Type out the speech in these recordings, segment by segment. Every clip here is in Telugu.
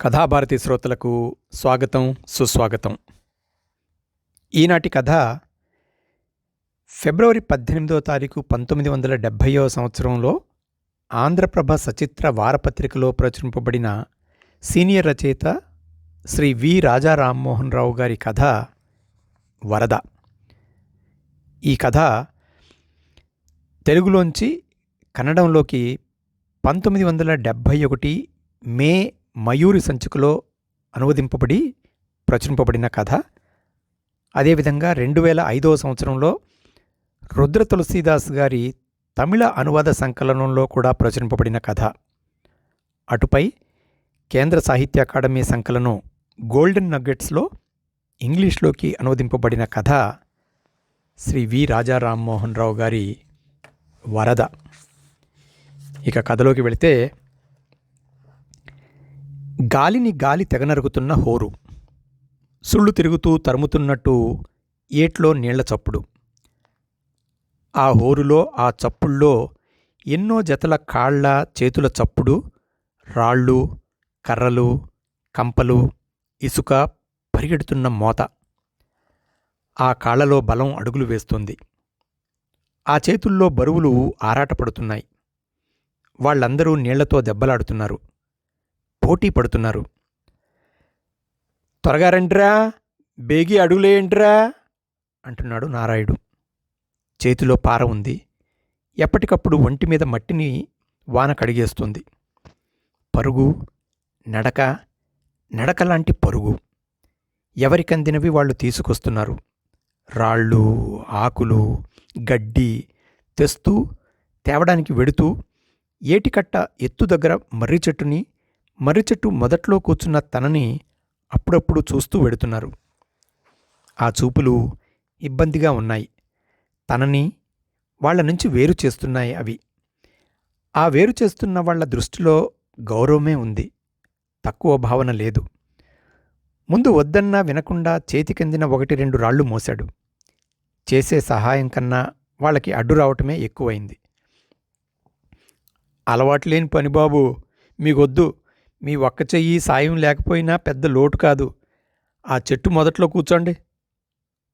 కథాభారతి శ్రోతలకు స్వాగతం సుస్వాగతం. ఈనాటి కథ ఫిబ్రవరి పద్దెనిమిదో తారీఖు పంతొమ్మిది వందల డెబ్భైవ సంవత్సరంలో ఆంధ్రప్రభ సచిత్ర వారపత్రికలో ప్రచురింపబడిన సీనియర్ రచయిత శ్రీ వి. రాజా రామ్మోహన్ రావు గారి కథ వరద. ఈ కథ తెలుగులోంచి కన్నడంలోకి పంతొమ్మిది వందల డెబ్భై ఒకటి మే మయూరి సంచికలో అనువదింపబడి ప్రచురింపబడిన కథ. అదేవిధంగా రెండు వేల ఐదవ సంవత్సరంలో రుద్ర తులసీదాస్ గారి తమిళ అనువాద సంకలనంలో కూడా ప్రచురింపబడిన కథ. అటుపై కేంద్ర సాహిత్య అకాడమీ సంకలనం గోల్డెన్ నగ్గెట్స్లో ఇంగ్లీష్లోకి అనువదింపబడిన కథ శ్రీ వి రాజా రామ్మోహన్ రావు గారి వరద. ఇక కథలోకి వెళితే గాలిని గాలి తెగనరుగుతున్న హోరు. సుళ్ళు తిరుగుతూ తరుముతున్నట్టు ఏట్లో నీళ్ళ చప్పుడు. ఆ హోరులో ఆ చప్పుల్లో ఎన్నో జతల కాళ్ళ చేతుల చప్పుడు రాళ్ళు కర్రలు కంపలు ఇసుక పరిగెడుతున్న మోత. ఆ కాళ్ళలో బలం అడుగులు వేస్తుంది. ఆ చేతుల్లో బరువులు ఆరాటపడుతున్నాయి. వాళ్ళందరూ నీళ్ళతో దెబ్బలాడుతున్నారు. పోటీ పడుతున్నారు. త్వరగా రండిరా బేగి అడుగులేయండిరా అంటున్నాడు నారాయుడు. చేతిలో పార ఉంది. ఎప్పటికప్పుడు ఒంటి మీద మట్టిని వాన కడిగేస్తుంది. పరుగు నడక నడక లాంటి పరుగు. ఎవరికందినవి వాళ్ళు తీసుకొస్తున్నారు? రాళ్ళు ఆకులు గడ్డి తెస్తూ తేవడానికి వెడుతూ ఏటికట్ట ఎత్తు దగ్గర మర్రి చెట్టుని మర్రి చెట్టు మొదట్లో కూర్చున్న తనని అప్పుడప్పుడు చూస్తూ వెడుతున్నారు. ఆ చూపులు ఇబ్బందిగా ఉన్నాయి. తనని వాళ్ళ నుంచి వేరు చేస్తున్నాయి అవి. ఆ వేరు చేస్తున్న వాళ్ళ దృష్టిలో గౌరవమే ఉంది. తక్కువ భావన లేదు. ముందు వద్దన్నా వినకుండా చేతికందిన ఒకటి రెండు రాళ్ళు మోశాడు. చేసే సహాయం కన్నా వాళ్ళకి అడ్డు రావటమే ఎక్కువైంది. అలవాట్లేని పని బాబు మీకొద్దు. మీ ఒక్క చెయ్యి సాయం లేకపోయినా పెద్ద లోటు కాదు. ఆ చెట్టు మొదట్లో కూర్చోండి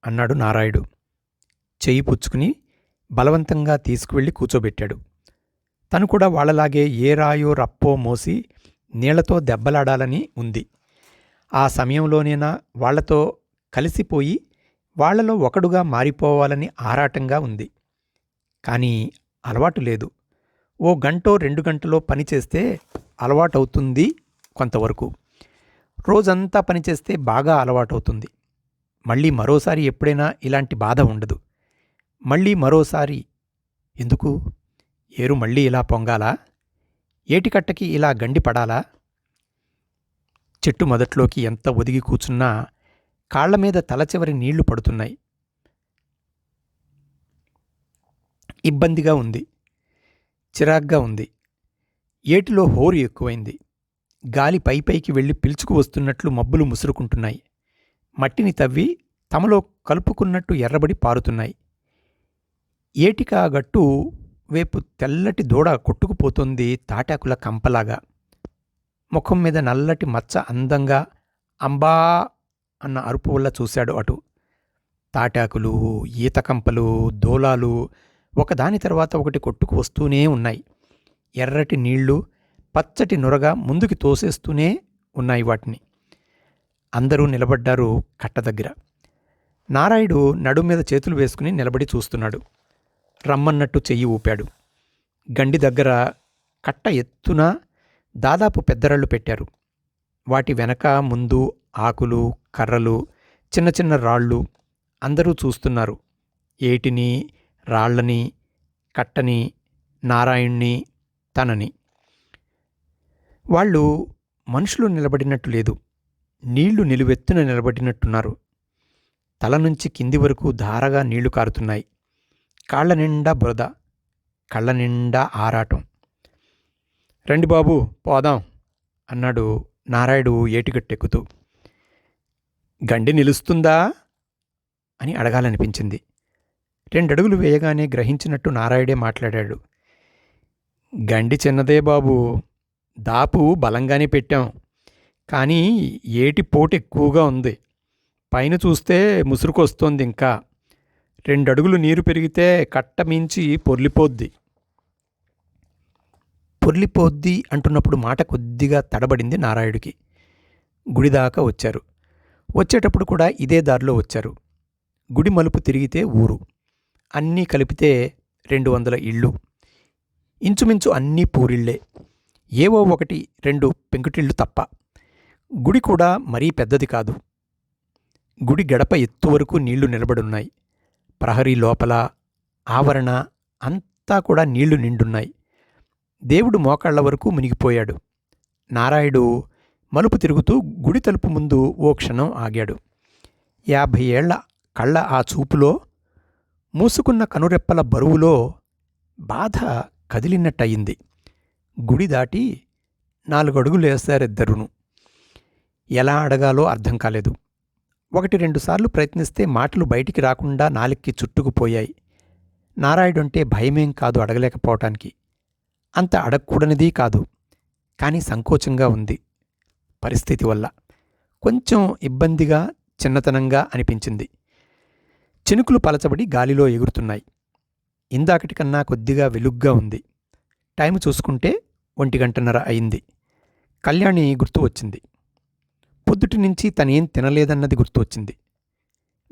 అన్నాడు నారాయుడు. చెయ్యి పుచ్చుకుని బలవంతంగా తీసుకువెళ్ళి కూర్చోబెట్టాడు. తను కూడా వాళ్ళలాగే ఏ రాయో రప్పో మోసి నీళ్ళతో దెబ్బలాడాలని ఉంది. ఆ సమయంలోనేనా వాళ్ళతో కలిసిపోయి వాళ్ళలో ఒకడుగా మారిపోవాలని ఆరాటంగా ఉంది. కానీ అలవాటు లేదు. ఓ గంటో రెండు గంటలో పని అలవాటు అలవాటవుతుంది కొంతవరకు. రోజంతా పనిచేస్తే బాగా అలవాటవుతుంది. మళ్ళీ మరోసారి ఎప్పుడైనా ఇలాంటి బాధ ఉండదు. మళ్ళీ మరోసారి ఎందుకు? ఏరు మళ్ళీ ఇలా పొంగాలా? ఏటికట్టకి ఇలా గండి పడాలా? చెట్టు మొదట్లోకి ఎంత ఒదిగి కూర్చున్నా కాళ్ళ మీద తలచివరి నీళ్ళు పడుతున్నాయి. ఇబ్బందిగా ఉంది. చిరాగ్గా ఉంది. ఏటిలో హోరు ఎక్కువైంది. గాలి పైపైకి వెళ్ళి పిలుచుకు వస్తున్నట్లు మబ్బులు ముసురుకుంటున్నాయి. మట్టిని తవ్వి తమలో కలుపుకున్నట్టు ఎర్రబడి పారుతున్నాయి. ఏటికాగట్టు గట్టు వైపు తెల్లటి దూడ కొట్టుకుపోతుంది తాటాకుల కంపలాగా. ముఖం మీద నల్లటి మచ్చ అందంగా అంబా అన్న అరుపు వల్ల చూశాడు అటు. తాటాకులు ఈతకంపలు దోలాలు ఒకదాని తర్వాత ఒకటి కొట్టుకు వస్తూనే ఉన్నాయి. ఎర్రటి నీళ్ళు పచ్చటి నురగా ముందుకి తోసేస్తూనే ఉన్నాయి వాటిని. అందరూ నిలబడ్డారు కట్ట దగ్గర. నారాయుడు నడు మీద చేతులు వేసుకుని నిలబడి చూస్తున్నాడు. రమ్మన్నట్టు చెయ్యి ఊపాడు. గండి దగ్గర కట్ట ఎత్తున దాదాపు పెద్దరళ్ళు పెట్టారు. వాటి వెనక ముందు ఆకులు కర్రలు చిన్న చిన్న రాళ్ళు అందరూ చూస్తున్నారు. ఏటిని రాళ్ళని కట్టని నారాయణ్ణి తనని. వాళ్ళు మనుషులు నిలబడినట్టు లేదు. నీళ్ళు నిలువెత్తున నిలబడినట్టున్నారు. తల నుంచి కింది వరకు ధారగా నీళ్ళు కారుతున్నాయి. కాళ్ళ నిండా బురద కళ్ళ నిండా ఆరాటం. రండి బాబు పోదాం అన్నాడు నారాయుడు ఏటిగట్టెక్కుతూ. గండి నిలుస్తుందా? అని అడగాలనిపించింది. రెండడుగులు వేయగానే గ్రహించినట్టు నారాయుడే మాట్లాడాడు. గండి చిన్నదే బాబు. దాపు బలంగానే పెట్టాం. కానీ ఏటి పోటు ఎక్కువగా ఉంది. పైన చూస్తే ముసురుకొస్తోంది ఇంకా. రెండడుగులు నీరు పెరిగితే కట్ట మించి పొర్లిపోద్ది. పొర్లిపోద్ది అంటున్నప్పుడు మాట కొద్దిగా తడబడింది నారాయుడికి. గుడి దాకా వచ్చారు. వచ్చేటప్పుడు కూడా ఇదే దారిలో వచ్చారు. గుడి మలుపు తిరిగితే ఊరు. అన్నీ కలిపితే రెండు వందల ఇళ్ళు. ఇంచుమించు అన్నీ పూరిళ్ళే ఏవో ఒకటి రెండు పెంకుటిళ్ళు తప్ప. గుడి కూడా మరీ పెద్దది కాదు. గుడి గడప ఎత్తు వరకు నీళ్ళు నిలబడున్నాయి. ప్రహరీ లోపల ఆవరణ అంతా కూడా నీళ్ళు నిండున్నాయి. దేవుడు మోకాళ్ళ వరకు మునిగిపోయాడు. నారాయుడు మలుపు తిరుగుతూ గుడి తలుపు ముందు ఓ క్షణం ఆగాడు. యాభై ఏళ్ళ కళ్ళ ఆ చూపులో మూసుకున్న కనురెప్పల బరువులో బాధ కదిలినట్టయింది. గుడి దాటి నాలుగడుగులు వేశారిద్దరును ఎలా అడగాలో అర్థం కాలేదు. ఒకటి రెండుసార్లు ప్రయత్నిస్తే మాటలు బయటికి రాకుండా నాలిక్కి చుట్టుకుపోయాయి. నారాయుడంటే భయమేం కాదు అడగలేకపోవటానికి. అంత అడగకూడనిది కాదు. కానీ సంకోచంగా ఉంది పరిస్థితి వల్ల. కొంచెం ఇబ్బందిగా చిన్నతనంగా అనిపించింది. చినుకులు పలచబడి గాలిలో ఎగురుతున్నాయి. ఇందాకటి కన్నా కొద్దిగా వెలుగ్గా ఉంది. టైం చూసుకుంటే ఒంటి గంటన్నర అయింది. కళ్యాణి గుర్తు వచ్చింది. పొద్దుటి నుంచి తనేం తినలేదన్నది గుర్తు వచ్చింది.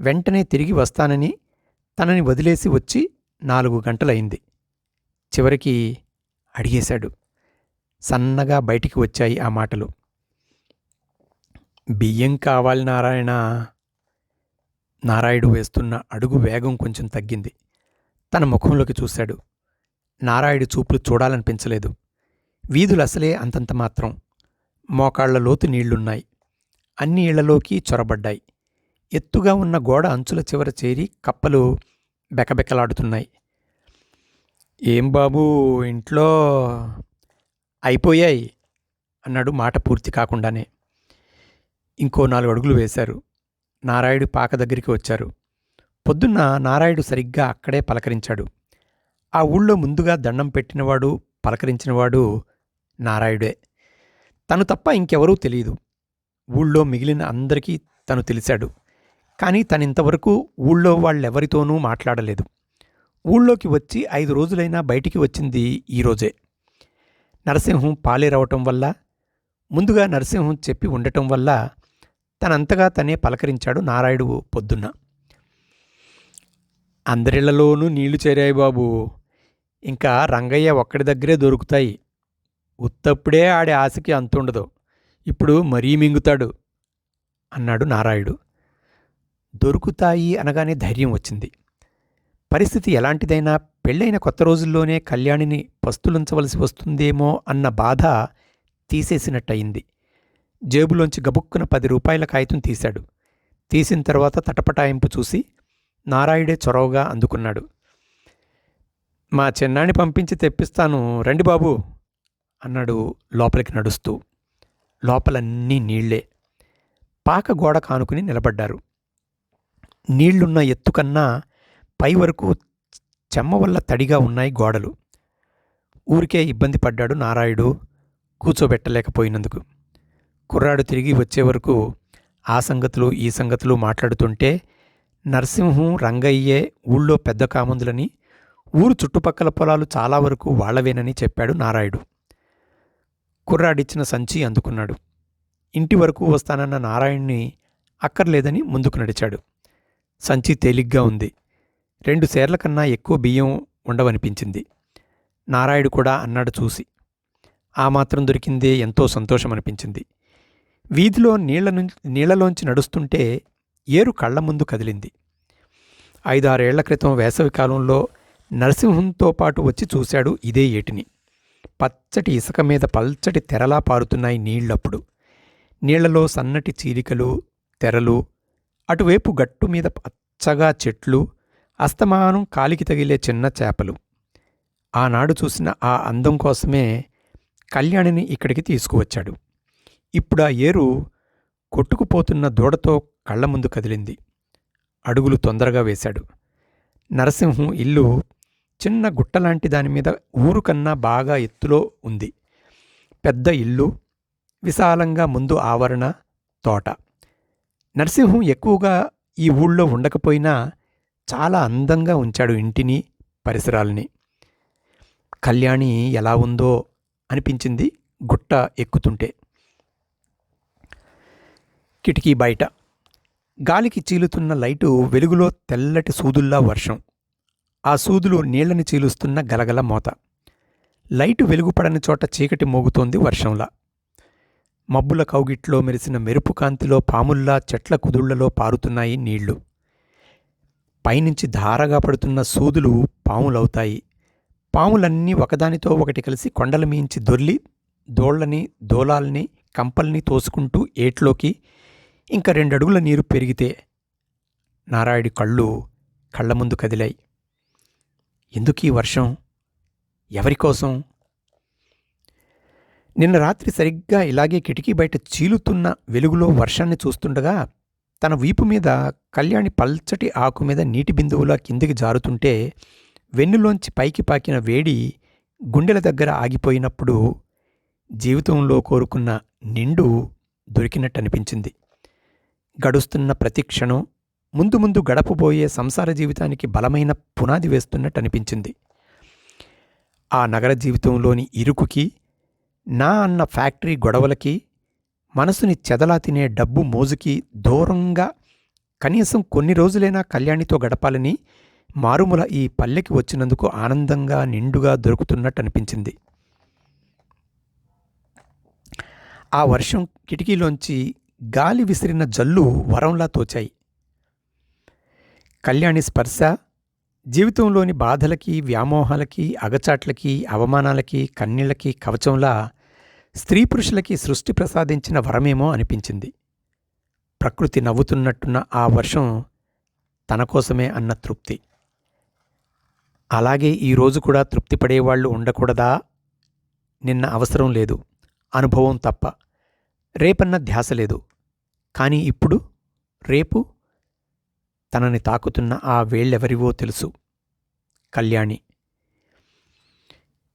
వెంటనే తిరిగి వస్తానని తనని వదిలేసి వచ్చి నాలుగు గంటలయింది. చివరికి అడిగేశాడు. సన్నగా బయటికి వచ్చాయి ఆ మాటలు. బియ్యం కావాలి నారాయణ. నారాయుడు వేస్తున్న అడుగు వేగం కొంచెం తగ్గింది. తన ముఖంలోకి చూశాడు. నారాయుడు చూపులు చూడాలనిపించలేదు. వీధులు అసలే అంతంత మాత్రం. మోకాళ్ళ లోతు నీళ్ళున్నాయి. అన్ని ఇళ్ళలోకి చొరబడ్డాయి. ఎత్తుగా ఉన్న గోడ అంచుల చివర చేరి కప్పలు బెకబెకలాడుతున్నాయి. ఏం బాబూ ఇంట్లో అయిపోయాయి అన్నాడు మాట పూర్తి కాకుండానే. ఇంకో నాలుగు అడుగులు వేశారు. నారాయుడు పాక దగ్గరికి వచ్చారు. పొద్దున్న నారాయుడు సరిగ్గా అక్కడే పలకరించాడు. ఆ ఊళ్ళో ముందుగా దండం పెట్టినవాడు పలకరించినవాడు నారాయుడే తను తప్ప ఇంకెవరూ తెలియదు. ఊళ్ళో మిగిలిన అందరికీ తను తెలిశాడు కానీ తనింతవరకు ఊళ్ళో వాళ్ళెవరితోనూ మాట్లాడలేదు. ఊళ్ళోకి వచ్చి ఐదు రోజులైనా బయటికి వచ్చింది ఈరోజే నరసింహం పాలేరవటం వల్ల ముందుగా నరసింహం చెప్పి ఉండటం వల్ల తనంతగా తనే పలకరించాడు నారాయుడు పొద్దున్న. అందరిళ్ళలోనూ నీళ్ళు చేరాయి బాబు. ఇంకా రంగయ్య ఒక్కడి దగ్గరే దొరుకుతాయి. ఉత్తప్పుడే ఆడి ఆశకి అంతుండదు. ఇప్పుడు మరీ మింగుతాడు అన్నాడు నారాయుడు. దొరుకుతాయి అనగానే ధైర్యం వచ్చింది. పరిస్థితి ఎలాంటిదైనా పెళ్ళైన కొత్త రోజుల్లోనే కళ్యాణిని పస్తులుంచవలసి వస్తుందేమో అన్న బాధ తీసేసినట్టయింది. జేబులోంచి గబుక్కున పది రూపాయల కాగితం తీశాడు. తీసిన తర్వాత తటపటాయింపు చూసి నారాయుడే చొరవగా అందుకున్నాడు. మా చిన్నాన్ని పంపించి తెప్పిస్తాను రండి బాబు అన్నాడు లోపలికి నడుస్తూ. లోపలన్నీ నీళ్ళే. పాక గోడ కానుకుని నిలబడ్డారు. నీళ్ళున్న ఎత్తుకన్నా పై వరకు చెమ్మ వల్ల తడిగా ఉన్నాయి గోడలు. ఊరికే ఇబ్బంది పడ్డాడు నారాయుడు కూర్చోబెట్టలేకపోయినందుకు. కుర్రాడు తిరిగి వచ్చే వరకు ఆ సంగతులు ఈ సంగతులు మాట్లాడుతుంటే నరసింహం రంగయ్యే ఊళ్ళో పెద్ద కామందులని ఊరు చుట్టుపక్కల పొలాలు చాలా వరకు వాళ్ళవేనని చెప్పాడు నారాయుడు. కుర్రాడిచ్చిన సంచి అందుకున్నాడు. ఇంటి వరకు వస్తానన్న నారాయణ్ణి అక్కర్లేదని ముందుకు నడిచాడు. సంచి తేలిగ్గా ఉంది. రెండు సేర్ల కన్నా ఎక్కువ బియ్యం ఉండవనిపించింది. నారాయుడు కూడా అన్నాడు చూసి. ఆ మాత్రం దొరికిందే ఎంతో సంతోషం అనిపించింది వీధిలో నీళ్ళ నీళ్ళలోంచి నడుస్తుంటే ఏరు కళ్ళ ముందు కదిలింది. ఐదారేళ్ళ క్రితం వేసవికాలంలో నరసింహంతో పాటు వచ్చి చూశాడు ఇదే ఏటిని. పచ్చటి ఇసుక మీద పల్చటి తెరలా పారుతున్నాయి నీళ్ళప్పుడు నీళ్ళలో సన్నటి చీలికలు తెరలు అటువైపు గట్టు మీద పచ్చగా చెట్లు అస్తమానం కాలికి తగిలే చిన్న చేపలు. ఆనాడు చూసిన ఆ అందం కోసమే కళ్యాణిని ఇక్కడికి తీసుకువచ్చాడు. ఇప్పుడు ఆ ఏరు కొట్టుకుపోతున్న దూడతో కళ్ళ ముందు కదిలింది. అడుగులు తొందరగా వేశాడు. నరసింహం ఇల్లు చిన్న గుట్టలాంటి దాని మీద ఊరు కన్నా బాగా ఎత్తులో ఉంది. పెద్ద ఇల్లు విశాలంగా ముందు ఆవరణ తోట. నరసింహం ఎక్కువగా ఈ ఊళ్ళో ఉండకపోయినా చాలా అందంగా ఉంచాడు ఇంటిని పరిసరాలని. కళ్యాణి ఎలా ఉందో అనిపించింది గుట్ట ఎక్కుతుంటే. కిటికీ బయట గాలికి చీలుతున్న లైటు వెలుగులో తెల్లటి సూదుల్లా వర్షం. ఆ సూదులు నీళ్ళని చీలుస్తున్న గలగల మోత. లైటు వెలుగుపడని చోట చీకటి మోగుతోంది వర్షంలా. మబ్బుల కౌగిట్లో మెరిసిన మెరుపు కాంతిలో పాముల్లా చెట్ల కుదుళ్ళలో పారుతున్నాయి నీళ్ళు. పైనుంచి ధారగా పడుతున్న సూదులు పాములవుతాయి. పాములన్నీ ఒకదానితో ఒకటి కలిసి కొండల మీంచి దొర్లి దోళ్ళని దోలాల్ని కంపల్ని తోసుకుంటూ ఏట్లోకి ఇంకా రెండడుగుల నీరు పెరిగితే నారాయుడి కళ్ళు కళ్ళ ముందు కదిలాయి. ఎందుకీ వర్షం? ఎవరికోసం నిన్న రాత్రి సరిగ్గా ఇలాగే కిటికీ బయట చీలుతున్న వెలుగులో వర్షాన్ని చూస్తుండగా తన వీపు మీద కళ్యాణి పల్చటి ఆకు మీద నీటి బిందువులా కిందికి జారుతుంటే వెన్నులోంచి పైకి పాకిన వేడి గుండెల దగ్గర ఆగిపోయినప్పుడు జీవితంలో కోరుకున్న నిండు దొరికినట్టు అనిపించింది గడుస్తున్న ప్రతి క్షణం ముందు ముందు గడపబోయే సంసార జీవితానికి బలమైన పునాది వేస్తున్నట్టు అనిపించింది. ఆ నగర జీవితంలోని ఇరుకుకి నా అన్న ఫ్యాక్టరీ గొడవలకి మనసుని చెదలా తినే డబ్బు మోజుకి దూరంగా కనీసం కొన్ని రోజులైనా కళ్యాణితో గడపాలని మారుమూల ఈ పల్లెకి వచ్చినందుకు ఆనందంగా నిండుగా దొరుకుతున్నట్టు అనిపించింది. ఆ వర్షం కిటికీలోంచి గాలి విసిరిన జల్లు వరంలా తోచాయి. కళ్యాణి స్పర్శ జీవితంలోని బాధలకి వ్యామోహాలకి అగచాట్లకి అవమానాలకి కన్నీళ్ళకి కవచంలా స్త్రీ పురుషులకి సృష్టి ప్రసాదించిన వరమేమో అనిపించింది. ప్రకృతి నవ్వుతున్నట్టున్న ఆ వర్షం తన కోసమే అన్న తృప్తి. అలాగే ఈరోజు కూడా తృప్తి పడేవాళ్ళు ఉండకూడదా? నిన్న అవసరం లేదు. అనుభవం తప్ప. రేపన్న ధ్యాస లేదు. కానీ ఇప్పుడు రేపు తనని తాకుతున్న ఆ వేళ్ళెవరివో తెలుసు. కళ్యాణి.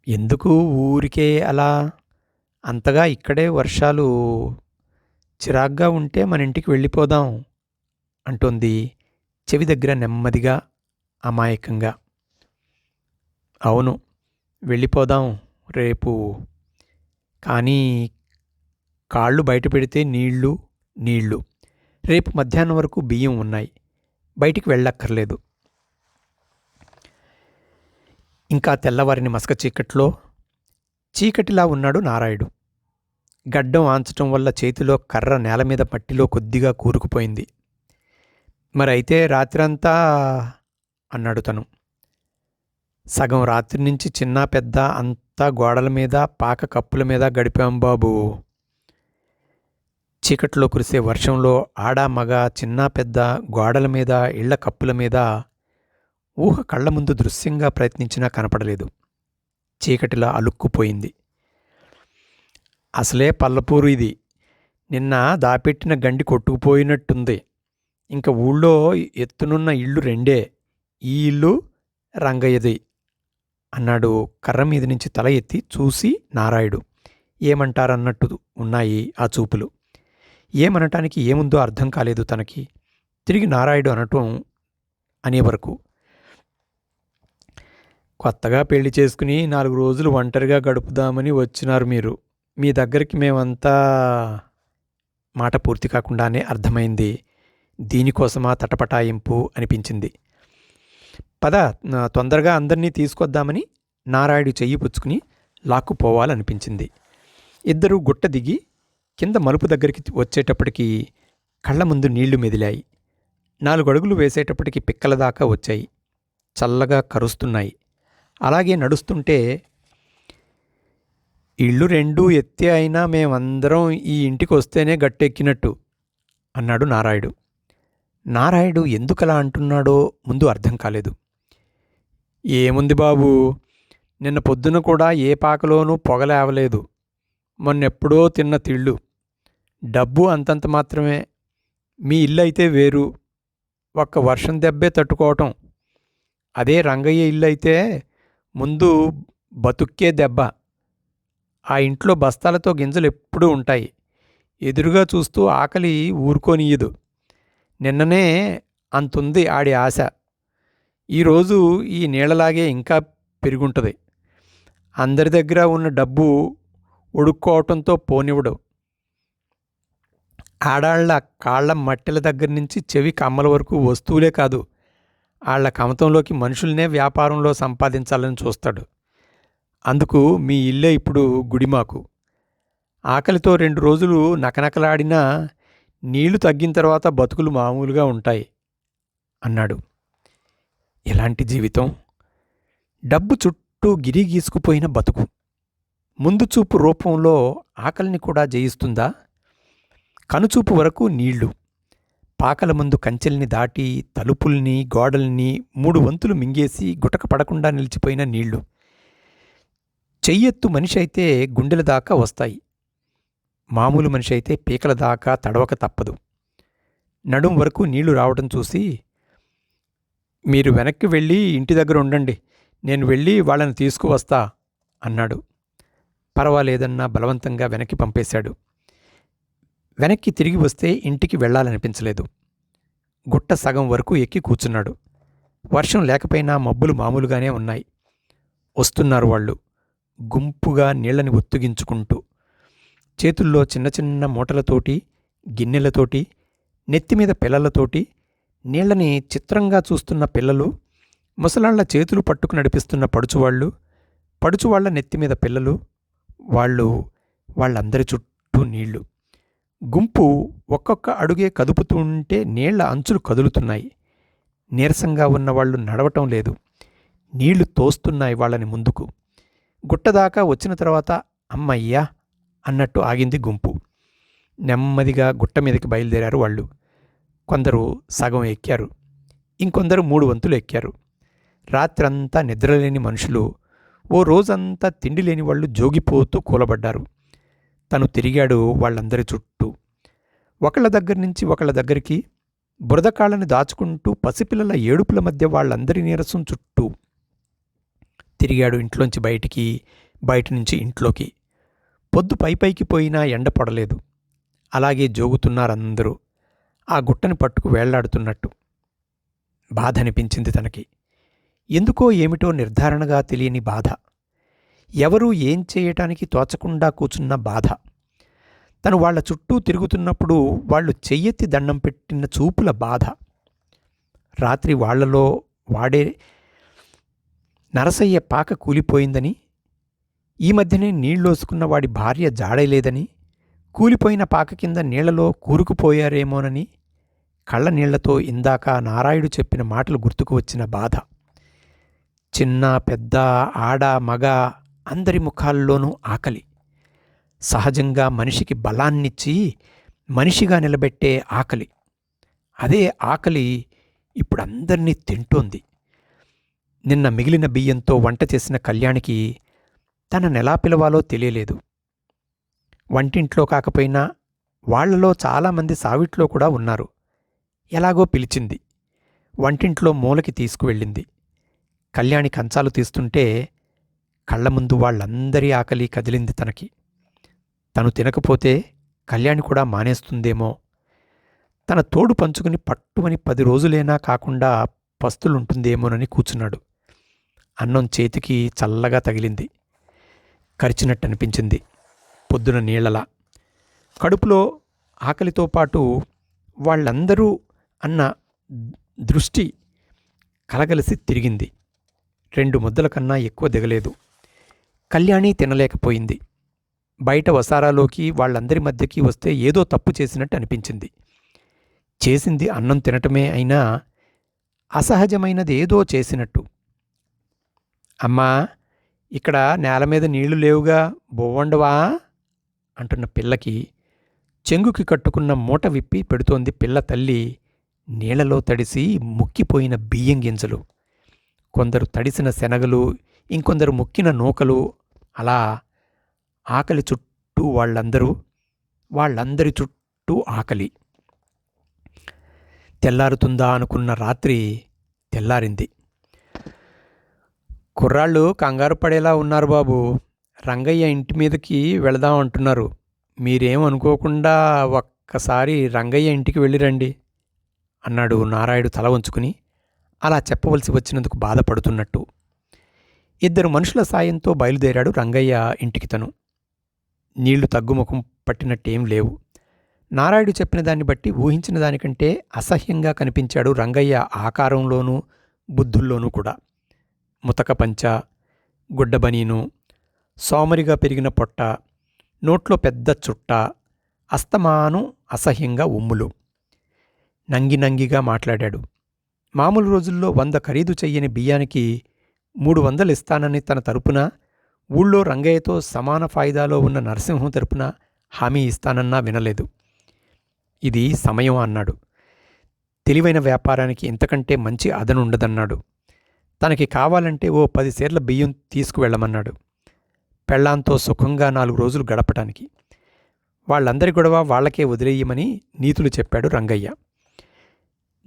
ఎందుకు ఊరికే అలా? అంతగా ఇక్కడే వర్షాలు చిరాగ్గా ఉంటే మన ఇంటికి వెళ్ళిపోదాం అంటోంది చెవి దగ్గర నెమ్మదిగా అమాయకంగా. అవును వెళ్ళిపోదాం రేపు. కానీ కాళ్ళు బయట పెడితే నీళ్ళు నీళ్ళు. రేపు మధ్యాహ్నం వరకు బియ్యం ఉన్నాయి. బయటికి వెళ్ళక్కర్లేదు. ఇంకా తెల్లవారిని మసక చీకట్లో చీకటిలా ఉన్నాడు నారాయుడు. గడ్డం ఆంచటం వల్ల చేతిలో కర్ర నేల మీద మట్టిలో కొద్దిగా కూరుకుపోయింది. మరైతే రాత్రంతా అన్నాడు తను. సగం రాత్రి నుంచి చిన్న పెద్ద అంతా గోడల మీద పాక కప్పుల మీద గడిపాం బాబు. చీకట్లో కురిసే వర్షంలో ఆడ మగ చిన్న పెద్ద గోడల మీద ఇళ్ళ కప్పుల మీద ఊహ కళ్ళ ముందు దృశ్యంగా ప్రయత్నించినా కనపడలేదు. చీకటిలా అలుక్కుపోయింది. అసలే పల్లపూరు ఇది. నిన్న దాపెట్టిన గండి కొట్టుకుపోయినట్టుంది. ఇంకా ఊళ్ళో ఎత్తునున్న ఇళ్ళు రెండే. ఈ ఇల్లు రంగయ్యది అన్నాడు కర్ర మీద నుంచి తల ఎత్తి చూసి నారాయుడు. ఏమంటారన్నట్టు ఉన్నాయి ఆ చూపులు. ఏమనటానికి ఏముందో అర్థం కాలేదు తనకి. తిరిగి నారాయుడు అనటం అనే వరకు. కొత్తగా పెళ్ళి చేసుకుని నాలుగు రోజులు ఒంటరిగా గడుపుదామని వచ్చినారు మీరు. మీ దగ్గరికి మేమంతా మాట పూర్తి కాకుండానే అర్థమైంది. దీనికోసమా తటపటాయింపు అనిపించింది. పద తొందరగా అందరినీ తీసుకొద్దామని నారాయుడు చెయ్యి పుచ్చుకుని లాక్కుపోవాలనిపించింది. ఇద్దరూ గుట్ట దిగి కింద మలుపు దగ్గరికి వచ్చేటప్పటికి కళ్ళ ముందు నీళ్ళు మెదిలాయి. నాలుగు అడుగులు వేసేటప్పటికి పిక్కల దాకా వచ్చాయి. చల్లగా కరుస్తున్నాయి. అలాగే నడుస్తుంటే ఇళ్ళు రెండూ ఎత్తే అయినా మేమందరం ఈ ఇంటికి వస్తేనే గట్టెక్కినట్టు అన్నాడు నారాయుడు. నారాయుడు ఎందుకలా అంటున్నాడో ముందు అర్థం కాలేదు. ఏముంది బాబు? నిన్న పొద్దున కూడా ఏ పాకలోనూ పొగలేవలేదు మొన్నెప్పుడో తిన్న తిళ్ళు. డబ్బు అంతంత మాత్రమే మీ ఇల్లు అయితే వేరు. ఒక్క వర్షం దెబ్బే తట్టుకోవటం. అదే రంగయ్య ఇల్లు అయితే ముందు బతుక్కే దెబ్బ. ఆ ఇంట్లో బస్తాలతో గింజలు ఎప్పుడూ ఉంటాయి. ఎదురుగా చూస్తూ ఆకలి ఊరుకోనియదు. నిన్ననే అంతుంది ఆడి ఆశ. ఈరోజు ఈ నీళ్ళలాగే ఇంకా పెరుగుంటుంది. అందరి దగ్గర ఉన్న డబ్బు ఉడుక్కోవటంతో పోనివ్వడు. ఆడాళ్ళ కాళ్ళ మట్టెల దగ్గర నుంచి చెవి కమ్మల వరకు వస్తువులే కాదు. వాళ్ళ కమతంలోకి మనుషుల్నే వ్యాపారంలో సంపాదించాలని చూస్తాడు. అందుకు మీ ఇల్లే ఇప్పుడు గుడిమాకు. ఆకలితో రెండు రోజులు నకనకలాడినా నీళ్ళు తగ్గిన తర్వాత బతుకులు మామూలుగా ఉంటాయి అన్నాడు. ఎలాంటి జీవితం డబ్బు చుట్టూ గిరి గీసుకుపోయిన బతుకు. ముందు చూపు రూపంలో ఆకలిని కూడా జయిస్తుందా? కనుచూపు వరకు నీళ్ళు. పాకల ముందు కంచెల్ని దాటి తలుపుల్ని గోడల్ని మూడు వంతులు మింగేసి గుటక పడకుండా నిలిచిపోయిన నీళ్ళు. చెయ్యెత్తు మనిషి అయితే గుండెల దాకా వస్తాయి. మామూలు మనిషి అయితే పీకల దాకా తడవక తప్పదు. నడుం వరకు నీళ్ళు రావడం చూసి మీరు వెనక్కి వెళ్ళి ఇంటి దగ్గర ఉండండి. నేను వెళ్ళి వాళ్ళని తీసుకువస్తా అన్నాడు. పర్వాలేదన్నా బలవంతంగా వెనక్కి పంపేశాడు. వెనక్కి తిరిగి వస్తే ఇంటికి వెళ్ళాలనిపించలేదు. గుట్ట సగం వరకు ఎక్కి కూర్చున్నాడు. వర్షం లేకపోయినా మబ్బులు మామూలుగానే ఉన్నాయి. వస్తున్నారు వాళ్ళు. గుంపుగా నీళ్ళని ఒత్తుగించుకుంటూ. చేతుల్లో చిన్న చిన్న మూటలతోటి గిన్నెలతోటి నెత్తిమీద పిల్లలతోటి నీళ్ళని చిత్రంగా చూస్తున్న పిల్లలు ముసలాళ్ళ చేతులు పట్టుకు నడిపిస్తున్న పడుచువాళ్ళు పడుచువాళ్ళ నెత్తిమీద పిల్లలు వాళ్ళు వాళ్ళందరి చుట్టూ నీళ్ళు. గుంపు ఒక్కొక్క అడుగే కదుపుతుంటే నీళ్ళ అంచులు కదులుతున్నాయి. నీరసంగా ఉన్నవాళ్ళు నడవటం లేదు. నీళ్ళు తోస్తున్నాయి వాళ్ళని ముందుకు. గుట్టదాకా వచ్చిన తర్వాత అమ్మయ్యా అన్నట్టు ఆగింది గుంపు. నెమ్మదిగా గుట్ట మీదకి బయలుదేరారు వాళ్ళు. కొందరు సగం ఎక్కారు. ఇంకొందరు మూడు వంతులు ఎక్కారు. రాత్రంతా నిద్రలేని మనుషులు. ఓ రోజంతా తిండి లేని వాళ్ళు జోగిపోతూ కూలబడ్డారు. తను తిరిగాడు వాళ్ళందరి చుట్టూ. ఒకళ్ళ దగ్గర నుంచి ఒకళ్ళ దగ్గరికి బురదకాళ్ళని దాచుకుంటూ పసిపిల్లల ఏడుపుల మధ్య వాళ్ళందరి నీరసం చుట్టూ తిరిగాడు ఇంట్లోంచి బయటికి బయట నుంచి ఇంట్లోకి. పొద్దు పైపైకి పోయినా ఎండ పడలేదు. అలాగే జోగుతున్నారందరూ. ఆ గుట్టని పట్టుకు వేళ్ళాడుతున్నట్టు. బాధ అనిపించింది తనకి. ఎందుకో ఏమిటో నిర్ధారణగా తెలియని బాధ. ఎవరూ ఏం చేయటానికి తోచకుండా కూచున్న బాధ. తను వాళ్ళ చుట్టూ తిరుగుతున్నప్పుడు వాళ్ళు చెయ్యెత్తి దండం పెట్టిన చూపుల బాధ. రాత్రి వాళ్ళలో వాడే నరసయ్య పాక కూలిపోయిందని ఈ మధ్యనే నీళ్ళోసుకున్న వాడి భార్య జాడలేదని కూలిపోయిన పాక కింద నీళ్ళలో కూరుకుపోయారేమోనని కళ్ళ నీళ్ళతో ఇందాక నారాయుడు చెప్పిన మాటలు గుర్తుకు వచ్చిన బాధ. చిన్న పెద్ద ఆడ మగ అందరి ముఖాల్లోనూ ఆకలి. సహజంగా మనిషికి బలాన్నిచ్చి మనిషిగా నిలబెట్టే ఆకలి. అదే ఆకలి ఇప్పుడు అందరినీ తింటోంది. నిన్న మిగిలిన బియ్యంతో వంట చేసిన కళ్యాణికి తననెలా పిలవాలో తెలియలేదు. వంటింట్లో కాకపోయినా వాళ్ళలో చాలామంది సావిట్లో కూడా ఉన్నారు. ఎలాగో పిలిచింది. వంటింట్లో మూలకి తీసుకువెళ్ళింది. కళ్యాణి కంచాలు తీస్తుంటే కళ్ళ ముందు వాళ్ళందరి ఆకలి కదిలింది తనకి. తను తినకపోతే కళ్యాణి కూడా మానేస్తుందేమో. తన తోడు పంచుకుని పట్టుమని పది రోజులైనా కాకుండా పస్తులుంటుందేమోనని కూర్చున్నాడు. అన్నం చేతికి చల్లగా తగిలింది. కరిచినట్టు అనిపించింది పొద్దున నీళ్ళలా కడుపులో ఆకలితో పాటు వాళ్ళందరూ అన్న దృష్టి కలగలిసి తిరిగింది. రెండు ముద్దల కన్నా ఎక్కువ దిగలేదు. కళ్యాణి తినలేకపోయింది. బయట వసారాలోకి వాళ్ళందరి మధ్యకి వస్తే ఏదో తప్పు చేసినట్టు అనిపించింది. చేసింది అన్నం తినటమే అయినా అసహజమైనది ఏదో చేసినట్టు. అమ్మా ఇక్కడ నేల మీద నీళ్ళు లేవుగా బొవ్వండవా? అంటున్న పిల్లకి చెంగుకి కట్టుకున్న మూట విప్పి పెడుతోంది పిల్ల తల్లి నీళ్ళలో తడిసి ముక్కిపోయిన బియ్యం గింజలు. కొందరు తడిసిన శనగలు ఇంకొందరు మొక్కిన నూకలు అలా ఆకలి చుట్టూ వాళ్ళందరూ వాళ్ళందరి చుట్టూ ఆకలి. తెల్లారుతుందా అనుకున్న రాత్రి తెల్లారింది. కుర్రాళ్ళు కంగారు పడేలా ఉన్నారు బాబు. రంగయ్య ఇంటి మీదకి వెళదాం అంటున్నారు. మీరేమనుకోకుండా ఒక్కసారి రంగయ్య ఇంటికి వెళ్ళిరండి అన్నాడు నారాయుడు తల వంచుకుని. అలా చెప్పవలసి వచ్చినందుకు బాధపడుతున్నట్టు. ఇద్దరు మనుషుల సాయంతో బయలుదేరాడు రంగయ్య ఇంటికి తను. నీళ్ళు తగ్గుముఖం పట్టినట్టేం లేవు. నారాయుడు చెప్పిన దాన్ని బట్టి ఊహించిన దానికంటే అసహ్యంగా కనిపించాడు రంగయ్య ఆకారంలోనూ బుద్ధుల్లోనూ కూడా. ముతక పంచ గుడ్డబనీను సోమరిగా పెరిగిన పొట్ట నోట్లో పెద్ద చుట్ట అస్తమాను అసహ్యంగా ఉమ్ములు. నంగి నంగిగా మాట్లాడాడు. మామూలు రోజుల్లో వంద ఖరీదు చెయ్యని బియ్యానికి మూడు వందలు ఇస్తానని తన తరపున ఊళ్ళో రంగయ్యతో సమాన ఫాయిదాలో ఉన్న నరసింహం తరపున హామీ ఇస్తానన్నా వినలేదు. ఇది సమయం అన్నాడు. తెలివైన వ్యాపారానికి ఇంతకంటే మంచి అదనుండదన్నాడు తనకి కావాలంటే ఓ పది సేర్ల బియ్యం తీసుకువెళ్ళమన్నాడు. పెళ్ళాంతో సుఖంగా నాలుగు రోజులు గడపటానికి. వాళ్ళందరి గొడవ వాళ్ళకే వదిలేయమని నీతులు చెప్పాడు రంగయ్య.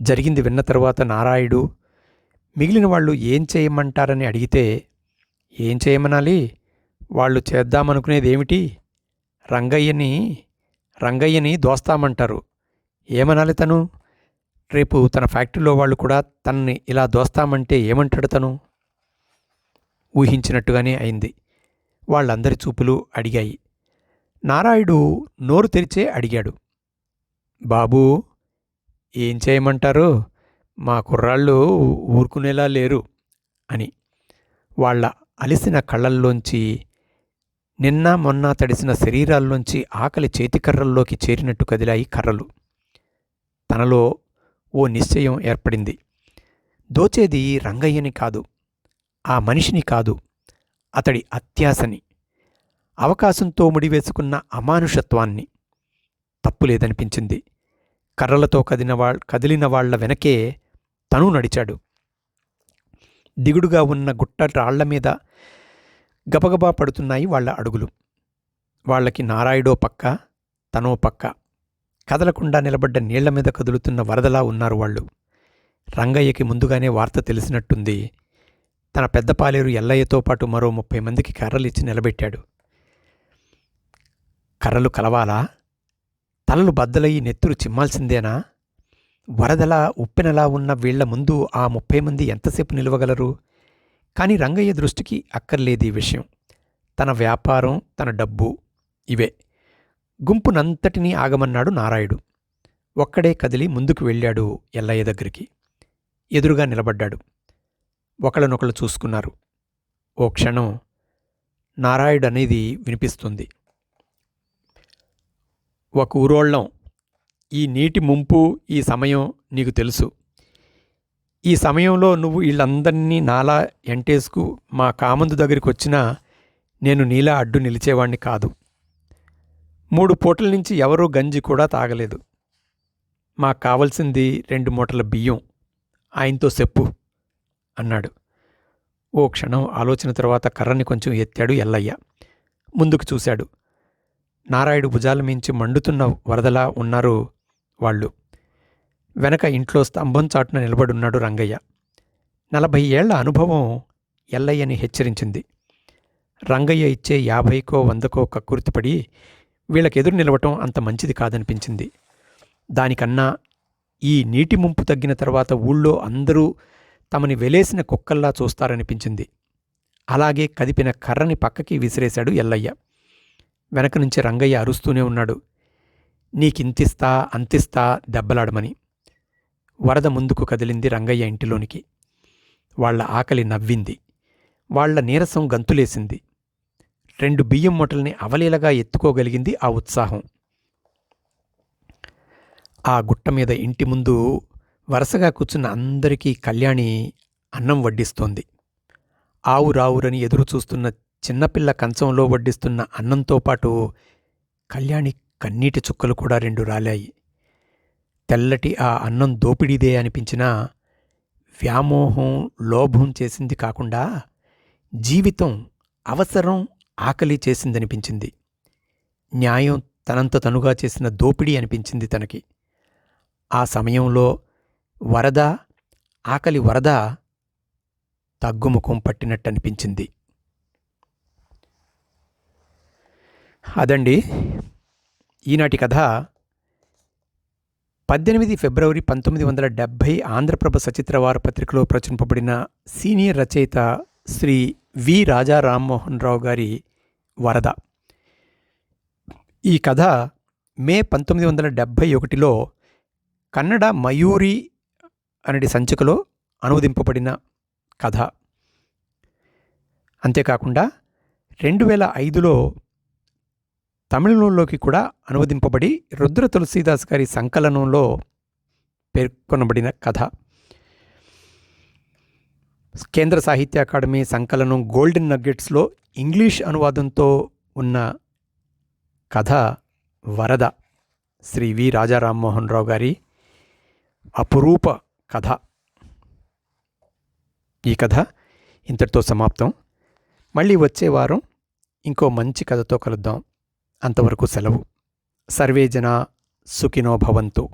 జరిగింది విన్న తరువాత నారాయుడు మిగిలిన వాళ్ళు ఏం చేయమంటారని అడిగితే ఏం చేయమనాలి? వాళ్ళు చేద్దామనుకునేది ఏమిటి రంగయ్యని రంగయ్యని దోస్తామంటారు. ఏమనాలి తను? రేపు తన ఫ్యాక్టరీలో వాళ్ళు కూడా తనని ఇలా దోస్తామంటే ఏమంటాడు తను? ఊహించినట్టుగానే అయింది. వాళ్ళందరి చూపులు అడిగాయి. నారాయుడు నోరు తెరిచే అడిగాడు. బాబూ ఏం చేయమంటారు? మా కుర్రాళ్ళు ఊరుకునేలా లేరు అని వాళ్ళ అలిసిన కళ్ళల్లోంచి నిన్న మొన్న తడిసిన శరీరాల్లోంచి ఆకలి చేతికర్రల్లోకి చేరినట్టు కదిలాయి కర్రలు. తనలో ఓ నిశ్చయం ఏర్పడింది. దోచేది రంగయ్యని కాదు ఆ మనిషిని కాదు అతడి అత్యాశని అవకాశంతో ముడివేసుకున్న అమానుషత్వాన్ని. తప్పులేదనిపించింది. కర్రలతో కదిన వా కదిలిన వాళ్ళ వెనకే తను నడిచాడు. దిగుడుగా ఉన్న గుట్ట రాళ్ళ మీద గబగబా పడుతున్నాయి వాళ్ళ అడుగులు. వాళ్ళకి నారాయుడో పక్క తనో పక్క. కదలకుండా నిలబడ్డ నీళ్ళ మీద కదులుతున్న వరదలా ఉన్నారు వాళ్ళు. రంగయ్యకి ముందుగానే వార్త తెలిసినట్టుంది. తన పెద్దపాలేరు ఎల్లయ్యతో పాటు మరో ముప్పై మందికి కర్రలిచ్చి నిలబెట్టాడు. కర్రలు కలవాలా? తలలు బద్దలయ్యి నెత్తురు చిమ్మాల్సిందేనా? వరదలా ఉప్పెనలా ఉన్న వీళ్ళ ముందు ఆ ముప్పై మంది ఎంతసేపు నిలవగలరు? కాని రంగయ్య దృష్టికి అక్కర్లేదు ఈ విషయం. తన వ్యాపారం తన డబ్బు ఇవే. గుంపునంతటినీ ఆగమన్నాడు నారాయుడు. ఒక్కడే కదిలి ముందుకు వెళ్ళాడు ఎల్లయ్య దగ్గరికి. ఎదురుగా నిలబడ్డాడు. ఒకళ్ళనొకళ్ళు చూసుకున్నారు. ఓ క్షణం నారాయుడు అనేది వినిపిస్తుంది. ఒక ఊరోళ్ళం ఈ నీటి ముంపు ఈ సమయం నీకు తెలుసు. ఈ సమయంలో నువ్వు వీళ్ళందరినీ నాలా ఎంటేసుకు మా కామందు దగ్గరికి వచ్చినా నేను నీలా అడ్డు నిలిచేవాణ్ణి కాదు. మూడు పూటల నుంచి ఎవరూ గంజి కూడా తాగలేదు. మాకు కావలసింది రెండు మూటల బియ్యం. ఆయనతో చెప్పు అన్నాడు. ఓ క్షణం ఆలోచన తర్వాత కర్రని కొంచెం ఎత్తాడు ఎల్లయ్య. ముందుకు చూశాడు. నారాయుడు భుజాల మించి మండుతున్న వరదలా ఉన్నారు వాళ్ళు. వెనక ఇంట్లో స్తంభం చాటున నిలబడున్నాడు రంగయ్య. నలభై ఏళ్ళ అనుభవం ఎల్లయ్యని హెచ్చరించింది. రంగయ్య ఇచ్చే యాభైకో వందకో కక్కుర్తిపడి వీళ్ళకెదురు నిలవటం అంత మంచిది కాదనిపించింది. దానికన్నా ఈ నీటి ముంపు తగ్గిన తర్వాత ఊళ్ళో అందరూ తమని వెలేసిన కుక్కల్లా చూస్తారనిపించింది. అలాగే కదిపిన కర్రని పక్కకి విసిరేశాడు ఎల్లయ్య. వెనక నుంచి రంగయ్య అరుస్తూనే ఉన్నాడు. నీకింతిస్తా అంతిస్తా దెబ్బలాడమని. వరద ముందుకు కదిలింది రంగయ్య ఇంటిలోనికి. వాళ్ళ ఆకలి నవ్వింది. వాళ్ళ నీరసం గంతులేసింది. రెండు బియ్యం మూటల్ని అవలీలగా ఎత్తుకోగలిగింది ఆ ఉత్సాహం. ఆ గుట్ట మీద ఇంటి ముందు వరుసగా కూర్చున్న అందరికీ కళ్యాణి అన్నం వడ్డిస్తోంది. ఆవు రావురని ఎదురు చూస్తున్న చిన్నపిల్ల కంచంలో వడ్డిస్తున్న అన్నంతో పాటు కళ్యాణి కన్నీటి చుక్కలు కూడా రెండు రాలాయి. తెల్లటి ఆ అన్నం దోపిడీదే అనిపించినా వ్యామోహం లోభం చేసింది కాకుండా జీవితం అవసరం ఆకలి చేసిందనిపించింది. న్యాయం తనంత తనుగా చేసిన దోపిడీ అనిపించింది తనకి. ఆ సమయంలో వరద ఆకలి వరద తగ్గుముఖం పట్టినట్టు అనిపించింది అదండి ఈనాటి కథ పద్దెనిమిది ఫిబ్రవరి పంతొమ్మిది వందల డెబ్భై ఆంధ్రప్రభ సచిత్ర వారపత్రికలో ప్రచురింపబడిన సీనియర్ రచయిత శ్రీ వి రాజా రామ్మోహన్ రావు గారి వరద. ఈ కథ మే పంతొమ్మిది వందల డెబ్భై ఒకటిలో కన్నడ మయూరి అనడి సంచికలో అనువదింపబడిన కథ. అంతేకాకుండా రెండు వేల ఐదులో తమిళంలోకి కూడా అనువదింపబడి రుద్ర తులసీదాస్ గారి సంకలనంలో పేర్కొనబడిన కథ. కేంద్ర సాహిత్య అకాడమీ సంకలనం గోల్డెన్ నగ్గెట్స్లో ఇంగ్లీష్ అనువాదంతో ఉన్న కథ వరద. శ్రీ వి రాజా రామ్మోహన్ రావు గారి అపురూప కథ. ఈ కథ ఇంతటితో సమాప్తం. మళ్ళీ వచ్చే వారం ఇంకో మంచి కథతో కలుద్దాం. అంతవరకు సెలవు. సర్వే జన సుఖినో భవంతు.